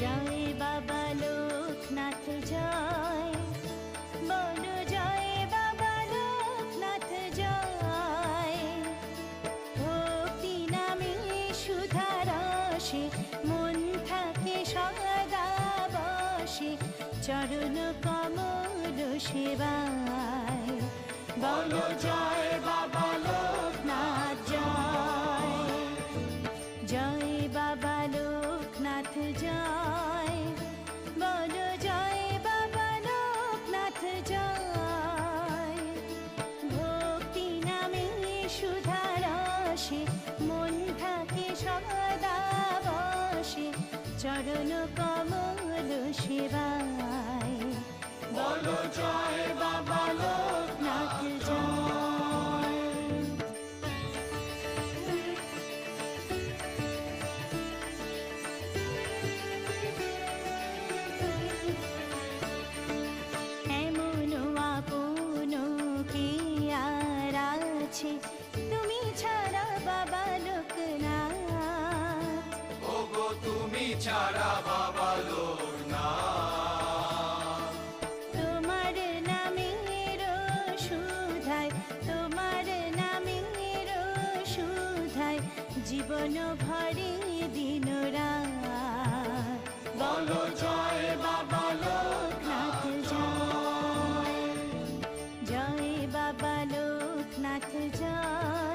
জয় বাবা লোকনাথ জয় বাবা লোকনাথ জয় মন সদা চরণ কমল সেবায়। বলো জয় বাবা লোকনাথ জয় জয় বাবা লোকনাথ জয় সুধারসে মন থাকে সদা বসে চরণ কমল সেবায়। বলো জয় বাবা লোকনাথ জয়। এমন আপন কি আর আছে? তুমি ছাড়া ছাড়া বাবা লোর না তোমার নামের সুধায় তোমার নামের সুধায় জীবন ভরে দিন রাত। বলো জয় বাবা লোকনাথ জয়। জয় বাবা লোকনাথ জয়।